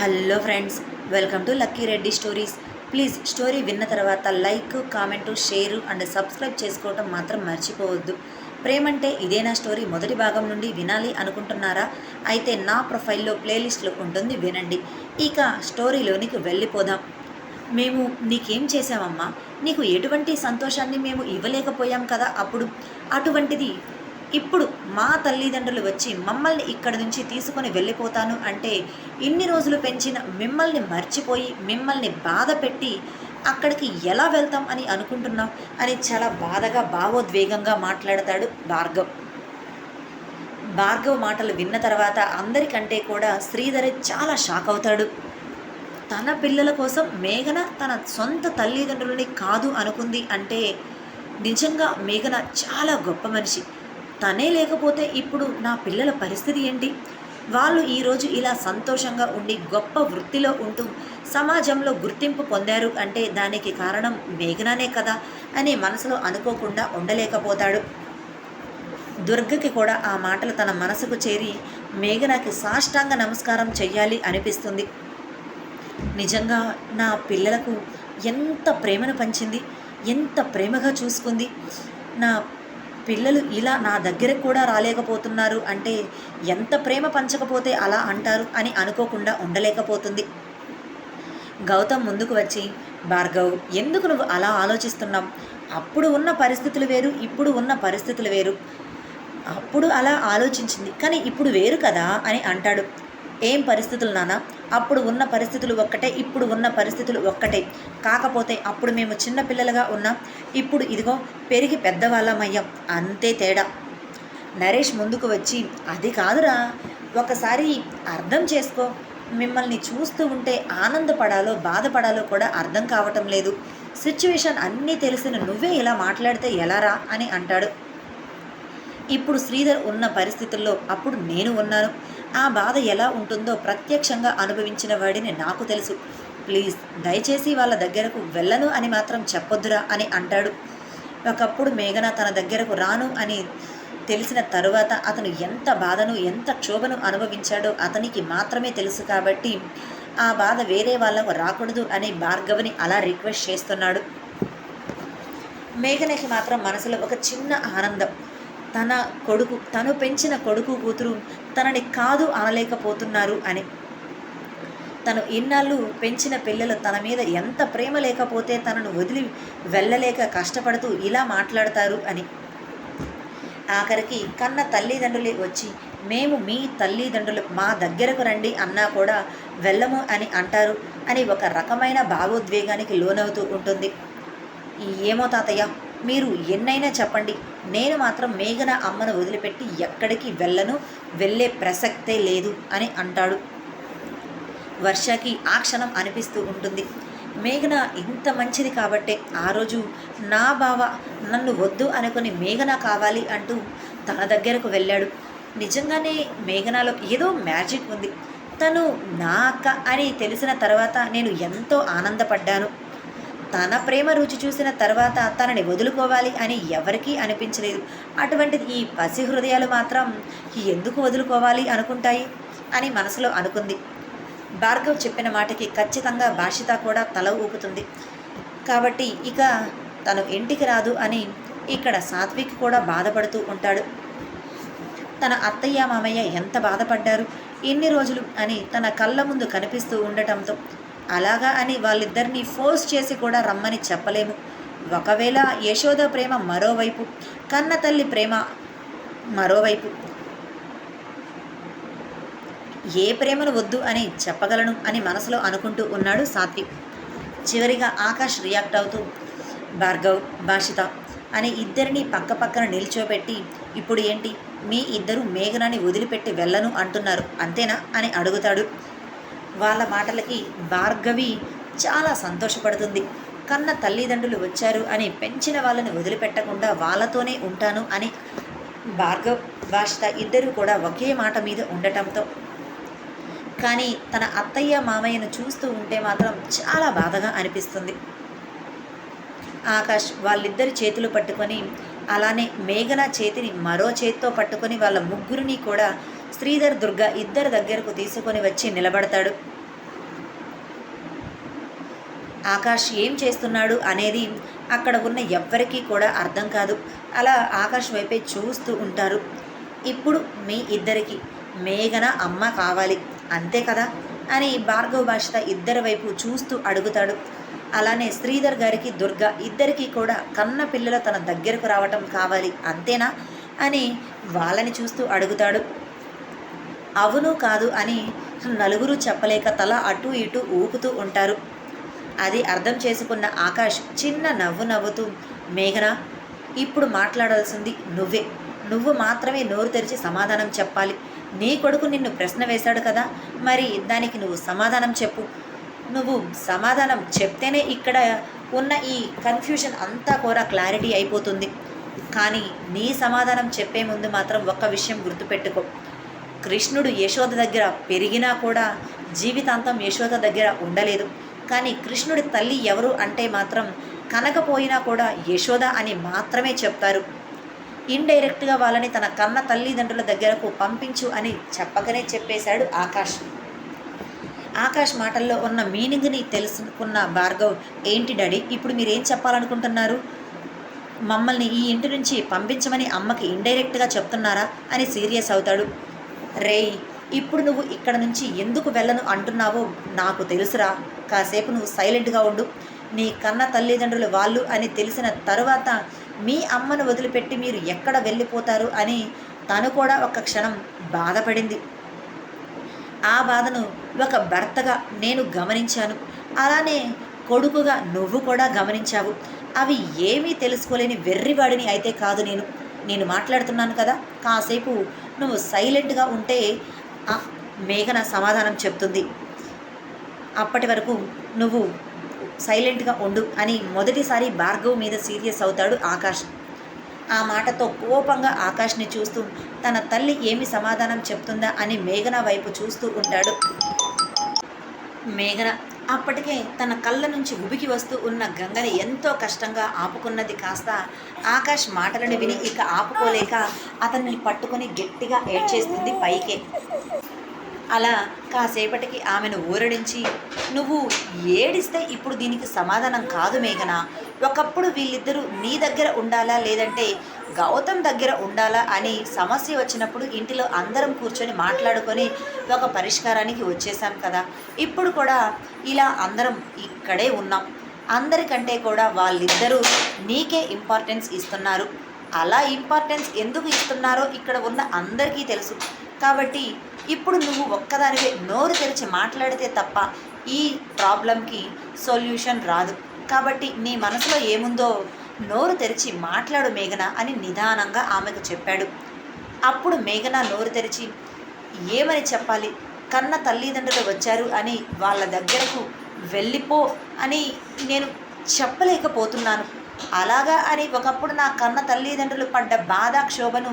Hello friends welcome to Lucky Reddy stories. Please story విన్న తర్వాత like comment share and subscribe చేసుకోవటం మాత్రం మర్చిపోవద్దు. ప్రేమంటే ఇదేనా స్టోరీ మొదటి భాగం నుండి వినాలి అనుకుంటున్నారా? అయితే నా ప్రొఫైల్లో ప్లేలిస్ట్లో ఉంటుంది వినండి. ఇక స్టోరీలోనికి వెళ్ళిపోదాం. మేము నీకేం చేసామమ్మా నీకు ఎటువంటి సంతోషాన్ని మేము ఇవ్వలేకపోయాం కదా అప్పుడు? అటువంటిది ఇప్పుడు మా తల్లిదండ్రులు వచ్చి మమ్మల్ని ఇక్కడి నుంచి తీసుకొని వెళ్ళిపోతాను అంటే ఇన్ని రోజులు పెంచిన మిమ్మల్ని మర్చిపోయి మిమ్మల్ని బాధ పెట్టి అక్కడికి ఎలా వెళ్తాం అని అనుకుంటున్నాం అని చాలా బాధగా భావోద్వేగంగా మాట్లాడతాడు భార్గవ్. భార్గవ్ మాటలు విన్న తర్వాత అందరికంటే కూడా శ్రీధర్ చాలా షాక్ అవుతాడు. తన పిల్లల కోసం మేఘన తన సొంత తల్లిదండ్రులని కాదు అనుకుంది అంటే నిజంగా మేఘన చాలా గొప్ప మనిషి. తనే లేకపోతే ఇప్పుడు నా పిల్లల పరిస్థితి ఏంటి? వాళ్ళు ఈరోజు ఇలా సంతోషంగా ఉండి గొప్ప వృత్తిలో ఉంటూ సమాజంలో గుర్తింపు పొందారు అంటే దానికి కారణం మేఘనానే కదా అని మనసులో అనుకోకుండా ఉండలేకపోతాడు. దుర్గకి కూడా ఆ మాటలు తన మనసుకు చేరి మేఘనాకి సాష్టాంగ నమస్కారం చెయ్యాలి అనిపిస్తుంది. నిజంగా నా పిల్లలకు ఎంత ప్రేమను పంచింది ఎంత ప్రేమగా చూసుకుంది. నా పిల్లలు ఇలా నా దగ్గరకు కూడా రాలేకపోతున్నారు అంటే ఎంత ప్రేమ పంచకపోతే అలా అంటారు అని అనుకోకుండా ఉండలేకపోతుంది. గౌతమ్ ముందుకు వచ్చి భార్గవ్ ఎందుకు నువ్వు అలా ఆలోచిస్తున్నావు? అప్పుడు ఉన్న పరిస్థితులు వేరు ఇప్పుడు ఉన్న పరిస్థితులు వేరు. అప్పుడు అలా ఆలోచించింది. కానీ ఇప్పుడు వేరు కదా అని అంటాడు. ఏం పరిస్థితులు నానా? అప్పుడు ఉన్న పరిస్థితులు ఒక్కటే ఇప్పుడు ఉన్న పరిస్థితులు ఒక్కటే. కాకపోతే అప్పుడు మేము చిన్న పిల్లలుగా ఉన్నాం ఇప్పుడు ఇదిగో పెరిగి పెద్దవాళ్ళమయ్యాం. అంతే తేడా. నరేష్ ముందుకు వచ్చి అది కాదురా ఒకసారి అర్థం చేసుకో. మిమ్మల్ని చూస్తూ ఉంటే ఆనందపడాలో బాధపడాలో కూడా అర్థం కావటం లేదు. సిచ్యువేషన్ అన్నీ తెలిసిన నువ్వే ఇలా మాట్లాడితే ఎలారా అని అంటాడు. ఇప్పుడు శ్రీధర్ ఉన్న పరిస్థితుల్లో అప్పుడు నేను ఉన్నాను. ఆ బాధ ఎలా ఉంటుందో ప్రత్యక్షంగా అనుభవించిన వాడిని నాకు తెలుసు. ప్లీజ్ దయచేసి వాళ్ళ దగ్గరకు వెళ్ళను అని మాత్రం చెప్పొద్దురా అని అంటాడు. ఒకప్పుడు మేఘన తన దగ్గరకు రాను అని తెలిసిన తరువాత అతను ఎంత బాధను ఎంత క్షోభను అనుభవించాడో అతనికి మాత్రమే తెలుసు కాబట్టి ఆ బాధ వేరే వాళ్ళకు రాకూడదు అని భార్గవిని అలా రిక్వెస్ట్ చేస్తున్నాడు. మేఘనకి మాత్రం మనసులో ఒక చిన్న ఆనందం. తన కొడుకు తను పెంచిన కొడుకు కూతురు తనని కాదు అనలేకపోతున్నారు అని. తను ఇన్నాళ్ళు పెంచిన పిల్లలు తన మీద ఎంత ప్రేమ లేకపోతే తనను వదిలి వెళ్ళలేక కష్టపడుతూ ఇలా మాట్లాడతారు అని. ఆఖరికి కన్న తల్లిదండ్రులే వచ్చి మేము మీ తల్లిదండ్రులు మా దగ్గరకు రండి అన్నా కూడా వెళ్ళము అని అంటారు అని ఒక రకమైన భావోద్వేగానికి లోనవుతూ ఉంటుంది. ఏమో తాతయ్య? మీరు ఎన్నైనా చెప్పండి. నేను మాత్రం మేఘన అమ్మను వదిలిపెట్టి ఎక్కడికి వెళ్ళను వెళ్ళే ప్రసక్తే లేదు అని అంటాడు. వర్షకి ఆ క్షణం అనిపిస్తూ ఉంటుంది. మేఘన ఇంత మంచిది కాబట్టే ఆ రోజు నా బావ నన్ను వద్దు అనుకుని మేఘన కావాలి అంటూ తన దగ్గరకు వెళ్ళాడు. నిజంగానే మేఘనాలో ఏదో మ్యాజిక్ ఉంది. తను నా అక్క అని తెలిసిన తర్వాత నేను ఎంతో ఆనందపడ్డాను. తన ప్రేమ రుచి చూసిన తర్వాత తనని వదులుకోవాలి అని ఎవరికీ అనిపించలేదు. అటువంటిది ఈ పసి హృదయాలు మాత్రం ఎందుకు వదులుకోవాలి అనుకుంటాయి? అని మనసులో అనుకుంది. భార్గవ్ చెప్పిన మాటకి ఖచ్చితంగా భాషిత కూడా తల ఊపుతుంది. కాబట్టి ఇక తను ఇంటికి రాదు అని ఇక్కడ సాత్విక్ కూడా బాధపడుతూ ఉంటాడు. తన అత్తయ్య మామయ్య ఎంత బాధపడ్డారు? ఎన్ని రోజులు అని తన కళ్ళ ముందు కనిపిస్తూ ఉండటంతో అలాగా అని వాళ్ళిద్దరినీ ఫోర్స్ చేసి కూడా రమ్మని చెప్పలేము. ఒకవేళ యశోద ప్రేమ మరోవైపు కన్న తల్లి ప్రేమ మరోవైపు. ఏ ప్రేమను వద్దు అని చెప్పగలను అని మనసులో అనుకుంటూ ఉన్నాడు సాత్విక్. చివరిగా ఆకాష్ రియాక్ట్ అవుతూ భార్గవ్ భాషిత అని ఇద్దరిని పక్క పక్కన నిల్చోబెట్టి ఇప్పుడు ఏంటి? మీ ఇద్దరు మేఘనాన్ని వదిలిపెట్టి వెళ్ళను అంటున్నారు. అంతేనా? అని అడుగుతాడు. వాళ్ళ మాటలకి భార్గవి చాలా సంతోషపడుతుంది. కన్న తల్లిదండ్రులు వచ్చారు అని పెంచిన వాళ్ళని వదిలిపెట్టకుండా వాళ్ళతోనే ఉంటాను అని భార్గవ్ భాషిత ఇద్దరు కూడా ఒకే మాట మీద ఉండటంతో. కానీ తన అత్తయ్య మామయ్యను చూస్తూ ఉంటే మాత్రం చాలా బాధగా అనిపిస్తుంది. ఆకాష్ వాళ్ళిద్దరి చేతులు పట్టుకొని అలానే మేఘన చేతిని మరో చేత్తో పట్టుకొని వాళ్ళ ముగ్గురిని కూడా శ్రీధర్ దుర్గ ఇద్దరి దగ్గరకు తీసుకొని వచ్చి నిలబడతాడు. ఆకాష్ ఏం చేస్తున్నాడు అనేది అక్కడ ఉన్న ఎవ్వరికీ కూడా అర్థం కాదు. అలా ఆకాష్ వైపే చూస్తూ ఉంటారు. ఇప్పుడు మీ ఇద్దరికి మేఘన అమ్మ కావాలి. అంతే కదా? అని భార్గవ భాష ఇద్దరి వైపు చూస్తూ అడుగుతాడు. అలానే శ్రీధర్ గారికి దుర్గా ఇద్దరికీ కూడా కన్న పిల్లల తన దగ్గరకు రావటం కావాలి. అంతేనా? అని వాళ్ళని చూస్తూ అడుగుతాడు. అవును కాదు అని నలుగురు చెప్పలేక తల అటు ఇటు ఊపుతూ ఉంటారు. అది అర్థం చేసుకున్న ఆకాష్ చిన్న నవ్వు నవ్వుతూ మేఘన ఇప్పుడు మాట్లాడాల్సింది నువ్వే. నువ్వు మాత్రమే నోరు తెరిచి సమాధానం చెప్పాలి. నీ కొడుకు నిన్ను ప్రశ్న వేశాడు కదా మరి దానికి నువ్వు సమాధానం చెప్పు. నువ్వు సమాధానం చెప్తేనే ఇక్కడ ఉన్న ఈ కన్ఫ్యూజన్ అంతా కూడా క్లారిటీ అయిపోతుంది. కానీ నీ సమాధానం చెప్పే ముందు మాత్రం ఒక్క విషయం గుర్తుపెట్టుకో. కృష్ణుడు యశోద దగ్గర పెరిగినా కూడా జీవితాంతం యశోద దగ్గర ఉండలేదు. కానీ కృష్ణుడి తల్లి ఎవరు అంటే మాత్రం కనకపోయినా కూడా యశోద అని మాత్రమే చెప్తారు. ఇండైరెక్ట్గా వాళ్ళని తన కన్న తల్లిదండ్రుల దగ్గరకు పంపించు అని చెప్పకనే చెప్పేశాడు ఆకాష్. ఆకాష్ మాటల్లో ఉన్న మీనింగ్ని తెలుసుకున్న భార్గవ్ ఏంటి డాడీ ఇప్పుడు మీరేం చెప్పాలనుకుంటున్నారు? మమ్మల్ని ఈ ఇంటి నుంచి పంపించమని అమ్మకి ఇండైరెక్ట్గా చెప్తున్నారా? అని సీరియస్ అవుతాడు. రేయ్ ఇప్పుడు నువ్వు ఇక్కడ నుంచి ఎందుకు వెళ్ళను అంటున్నావో నాకు తెలుసురా. కాసేపు నువ్వు సైలెంట్గా ఉండు. నీ కన్న తల్లిదండ్రులు వాళ్ళు అని తెలిసిన తరువాత మీ అమ్మను వదిలిపెట్టి మీరు ఎక్కడ వెళ్ళిపోతారు అని తను కూడా ఒక క్షణం బాధపడింది. ఆ బాధను ఒక భర్తగా నేను గమనించాను. అలానే కొడుకుగా నువ్వు కూడా గమనించావు. అవి ఏమీ తెలుసుకోలేని వెర్రివాడిని అయితే కాదు నేను. నేను మాట్లాడుతున్నాను కదా. కాసేపు నువ్వు సైలెంట్గా ఉంటే ఆ మేఘన సమాధానం చెప్తుంది. అప్పటి వరకు నువ్వు సైలెంట్గా ఉండు అని మొదటిసారి భార్గవ్ మీద సీరియస్ అవుతాడు ఆకాష్. ఆ మాటతో కోపంగా ఆకాష్ని చూస్తూ తన తల్లి ఏమి సమాధానం చెప్తుందా అని మేఘన వైపు చూస్తూ ఉంటాడు. మేఘన అప్పటికే తన కళ్ళ నుంచి ఉబికి వస్తూ ఉన్న గంగని ఎంతో కష్టంగా ఆపుకున్నది కాస్త ఆకాష్ మాటలను విని ఇక ఆపుకోలేక అతన్ని పట్టుకొని గట్టిగా ఏడ్చేస్తుంది పైకే. అలా కాసేపటికి ఆమెను ఊరడించి నువ్వు ఏడిస్తే ఇప్పుడు దీనికి సమాధానం కాదు మేఘన. ఒకప్పుడు వీళ్ళిద్దరూ నీ దగ్గర ఉండాలా లేదంటే గౌతమ్ దగ్గర ఉండాలా అని సమస్య వచ్చినప్పుడు ఇంటిలో అందరం కూర్చొని మాట్లాడుకొని ఒక పరిష్కారానికి వచ్చేసాం కదా. ఇప్పుడు కూడా ఇలా అందరం ఇక్కడే ఉన్నాం. అందరికంటే కూడా వాళ్ళిద్దరూ నీకే ఇంపార్టెన్స్ ఇస్తున్నారు. అలా ఇంపార్టెన్స్ ఎందుకు ఇస్తున్నారో ఇక్కడ ఉన్న అందరికీ తెలుసు. కాబట్టి ఇప్పుడు నువ్వు ఒక్కదానివే నోరు తెరిచి మాట్లాడితే తప్ప ఈ ప్రాబ్లంకి సొల్యూషన్ రాదు. కాబట్టి నీ మనసులో ఏముందో నోరు తెరిచి మాట్లాడు మేఘన అని నిదానంగా ఆమెకు చెప్పాడు. అప్పుడు మేఘన నోరు తెరిచి ఏమని చెప్పాలి? కన్న తల్లిదండ్రులు వచ్చారు అని వాళ్ళ దగ్గరకు వెళ్ళిపో అని నేను చెప్పలేకపోతున్నాను. అలాగా అని ఒకప్పుడు నా కన్న తల్లిదండ్రులు పడ్డ బాధ క్షోభను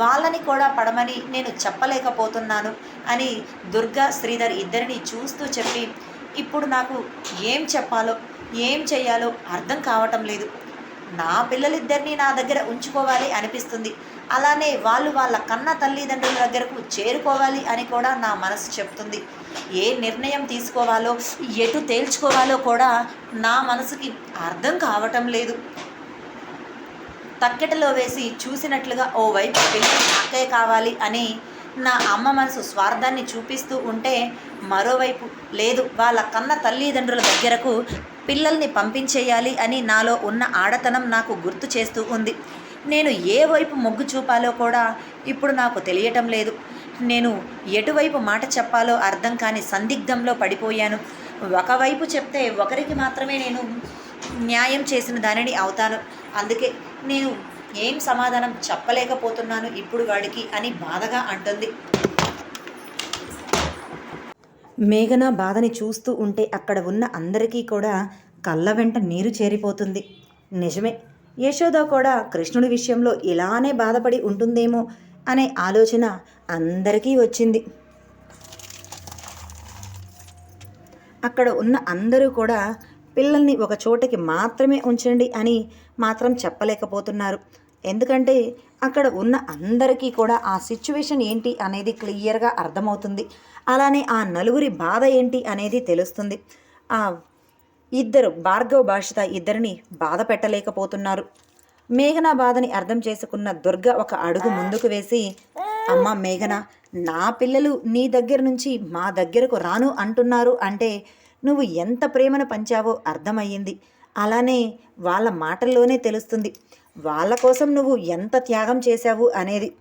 వాళ్ళని కూడా పడమని నేను చెప్పలేకపోతున్నాను అని దుర్గా శ్రీధర్ ఇద్దరిని చూస్తూ చెప్పి ఇప్పుడు నాకు ఏం చెప్పాలో ఏం చేయాలో అర్థం కావటం లేదు. నా పిల్లలిద్దరినీ నా దగ్గర ఉంచుకోవాలి అనిపిస్తుంది. అలానే వాళ్ళు వాళ్ళ కన్న తల్లిదండ్రుల దగ్గరకు చేరుకోవాలి అని కూడా నా మనసు చెప్తుంది. ఏ నిర్ణయం తీసుకోవాలో ఎటు తేల్చుకోవాలో కూడా నా మనసుకి అర్థం కావటం లేదు. తక్కెటలో వేసి చూసినట్లుగా ఓ వైపు పిల్లలు నాకే కావాలి అని నా అమ్మ మనసు స్వార్థాన్ని చూపిస్తూ ఉంటే మరోవైపు లేదు. వాళ్ళ కన్న తల్లిదండ్రుల దగ్గరకు పిల్లల్ని పంపించేయాలి అని నాలో ఉన్న ఆడతనం నాకు గుర్తు చేస్తూ ఉంది. నేను ఏ వైపు మొగ్గు చూపాలో కూడా ఇప్పుడు నాకు తెలియటం లేదు. నేను ఎటువైపు మాట చెప్పాలో అర్థం కాని సందిగ్ధంలో పడిపోయాను. ఒకవైపు చెప్తే ఒకరికి మాత్రమే నేను న్యాయం చేసిన దానిని అవుతాను. అందుకే నేను ఏం సమాధానం చెప్పలేకపోతున్నాను ఇప్పుడు వాడికి అని బాధగా అంటుంది. మేఘన బాధని చూస్తూ ఉంటే అక్కడ ఉన్న అందరికీ కూడా కళ్ళ వెంట నీరు చేరిపోతుంది. నిజమే. యశోద కూడా కృష్ణుడి విషయంలో ఇలానే బాధపడి ఉంటుందేమో అనే ఆలోచన అందరికీ వచ్చింది. అక్కడ ఉన్న అందరూ కూడా పిల్లల్ని ఒక చోటకి మాత్రమే ఉంచండి అని మాత్రం చెప్పలేకపోతున్నారు. ఎందుకంటే అక్కడ ఉన్న అందరికీ కూడా ఆ సిచ్యువేషన్ ఏంటి అనేది క్లియర్గా అర్థమవుతుంది. అలానే ఆ నలుగురి బాధ ఏంటి అనేది తెలుస్తుంది. ఆ ఇద్దరు భార్గవ్ భాషిత ఇద్దరిని బాధ పెట్టలేకపోతున్నారు. మేఘన బాధని అర్థం చేసుకున్న దుర్గ ఒక అడుగు ముందుకు వేసి అమ్మ మేఘన నా పిల్లలు నీ దగ్గర నుంచి మా దగ్గరకు రాను అంటున్నారు అంటే నువ్వు ఎంత ప్రేమను పంచావో అర్థమయ్యింది. అలానే వాళ్ళ మాటల్లోనే తెలుస్తుంది. వాళ్ళ కోసం నువ్వు ఎంత త్యాగం చేశావు అనేది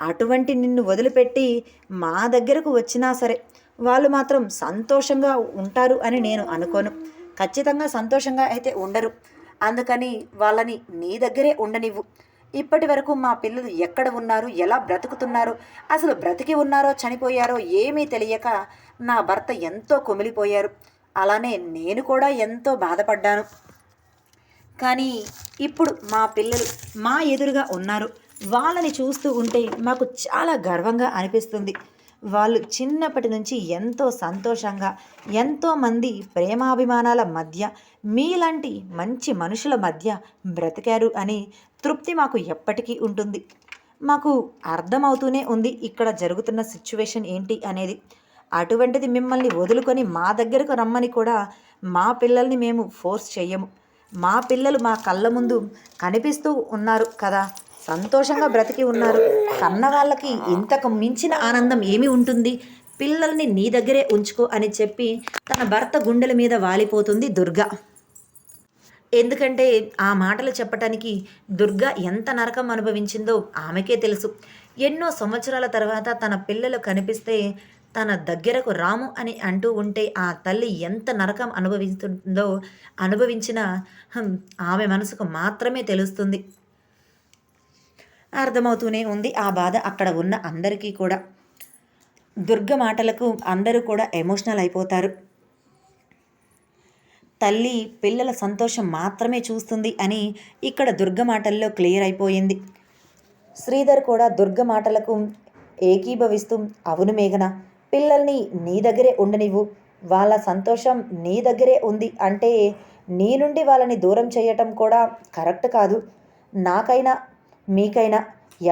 అటువంటి నిన్ను వదిలిపెట్టి మా దగ్గరకు వచ్చినా సరే వాళ్ళు మాత్రం సంతోషంగా ఉంటారు అని నేను అనుకోను. ఖచ్చితంగా సంతోషంగా అయితే ఉండరు. అందుకని వాళ్ళని నీ దగ్గరే ఉండనివ్వు. ఇప్పటి వరకు మా పిల్లలు ఎక్కడ ఉన్నారు? ఎలా బ్రతుకుతున్నారు? అసలు బ్రతికి ఉన్నారో చనిపోయారో ఏమీ తెలియక నా భర్త ఎంతో కుమిలిపోయారు. అలానే నేను కూడా ఎంతో బాధపడ్డాను. కానీ ఇప్పుడు మా పిల్లలు మా ఎదురుగా ఉన్నారు. వాళ్ళని చూస్తూ ఉంటే మాకు చాలా గర్వంగా అనిపిస్తుంది. వాళ్ళు చిన్నప్పటి నుంచి ఎంతో సంతోషంగా ఎంతోమంది ప్రేమాభిమానాల మధ్య మీలాంటి మంచి మనుషుల మధ్య బ్రతికారు అని తృప్తి మాకు ఎప్పటికీ ఉంటుంది. మాకు అర్థమవుతూనే ఉంది ఇక్కడ జరుగుతున్న సిచ్యువేషన్ ఏంటి అనేది. అటువంటిది మిమ్మల్ని వదులుకొని మా దగ్గరకు రమ్మని కూడా మా పిల్లల్ని మేము ఫోర్స్ చేయము మా పిల్లలు మా కళ్ళ ముందు కనిపిస్తూ ఉన్నారు కదా. సంతోషంగా బ్రతికి ఉన్నారు. కన్న వాళ్ళకి ఇంతకు మించిన ఆనందం ఏమి ఉంటుంది? పిల్లల్ని నీ దగ్గరే ఉంచుకో అని చెప్పి తన భర్త గుండెల మీద వాలిపోతుంది దుర్గా. ఎందుకంటే ఆ మాటలు చెప్పటానికి దుర్గా ఎంత నరకం అనుభవించిందో ఆమెకే తెలుసు. ఎన్నో సంవత్సరాల తర్వాత తన పిల్లలు కనిపిస్తే తన దగ్గరకు రాము అని అంటూ ఉంటే ఆ తల్లి ఎంత నరకం అనుభవిస్తుందో అనుభవించిన హం, ఆమె మనసుకు మాత్రమే తెలుస్తుంది. అర్థమవుతూనే ఉంది ఆ బాధ అక్కడ ఉన్న అందరికీ కూడా. దుర్గ మాటలకు అందరూ కూడా ఎమోషనల్ అయిపోతారు. తల్లి పిల్లల సంతోషం మాత్రమే చూస్తుంది అని ఇక్కడ దుర్గ మాటల్లో క్లియర్ అయిపోయింది. శ్రీధర్ కూడా దుర్గ మాటలకు ఏకీభవిస్తూ అవును మేఘన? పిల్లల్ని నీ దగ్గరే ఉండనివ్వు. వాళ్ళ సంతోషం నీ దగ్గరే ఉంది అంటే నీ నుండి వాళ్ళని దూరం చేయటం కూడా కరెక్ట్ కాదు. నాకైనా మీకైనా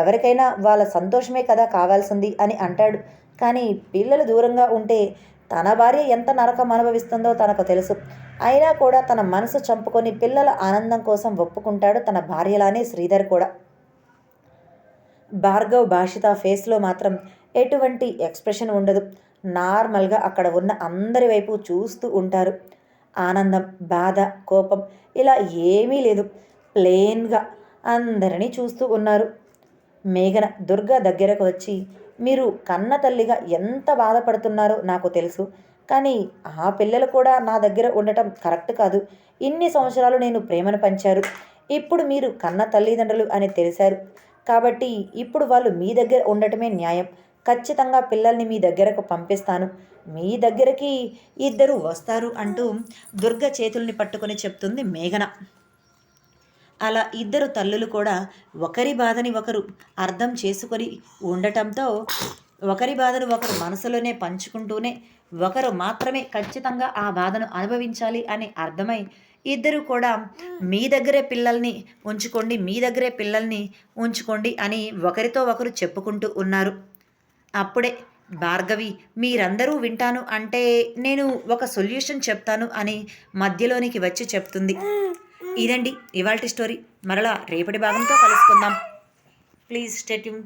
ఎవరికైనా వాళ్ళ సంతోషమే కదా కావాల్సింది అని అంటాడు. కానీ పిల్లలు దూరంగా ఉంటే తన భార్య ఎంత నరకం అనుభవిస్తుందో తనకు తెలుసు. అయినా కూడా తన మనసు చంపుకొని పిల్లల ఆనందం కోసం ఒప్పుకుంటాడు తన భార్యలానే శ్రీధర్ కూడా. భార్గవ్ భాషిత ఫేస్లో మాత్రం ఎటువంటి ఎక్స్ప్రెషన్ ఉండదు. నార్మల్గా అక్కడ ఉన్న అందరి వైపు చూస్తూ ఉంటారు. ఆనందం బాధ కోపం ఇలా ఏమీ లేదు. ప్లెయిన్గా అందరినీ చూస్తూ ఉన్నారు. మేఘన దుర్గ దగ్గరకు వచ్చి మీరు కన్న తల్లిగా ఎంత బాధపడుతున్నారో నాకు తెలుసు కానీ ఆ పిల్లలు కూడా నా దగ్గర ఉండటం కరెక్ట్ కాదు. ఇన్ని సంవత్సరాలు నేను ప్రేమను పంచారు. ఇప్పుడు మీరు కన్న తల్లిదండ్రులు అని తెలిసారు. కాబట్టి ఇప్పుడు వాళ్ళు మీ దగ్గర ఉండటమే న్యాయం. ఖచ్చితంగా పిల్లల్ని మీ దగ్గరకు పంపిస్తాను. మీ దగ్గరికి ఇద్దరు వస్తారు అంటూ దుర్గ చేతుల్ని పట్టుకొని చెప్తుంది మేఘన. అలా ఇద్దరు తల్లులు కూడా ఒకరి బాధని ఒకరు అర్థం చేసుకొని ఉండటంతో ఒకరి బాధను ఒకరు మనసులోనే పంచుకుంటూనే ఒకరు మాత్రమే ఖచ్చితంగా ఆ బాధను అనుభవించాలి అని అర్థమై ఇద్దరు కూడా మీ దగ్గరే పిల్లల్ని ఉంచుకోండి మీ దగ్గరే పిల్లల్ని ఉంచుకోండి అని ఒకరితో ఒకరు చెప్పుకుంటూ ఉన్నారు. అప్పుడే భార్గవి మీరందరూ వింటాను అంటే నేను ఒక సొల్యూషన్ చెప్తాను అని మధ్యలోనికి వచ్చి చెప్తుంది. ఇదండి ఇవాల్టి స్టోరీ. మరలా రేపటి భాగంతో కలుసుకుందాం. Please stay tune.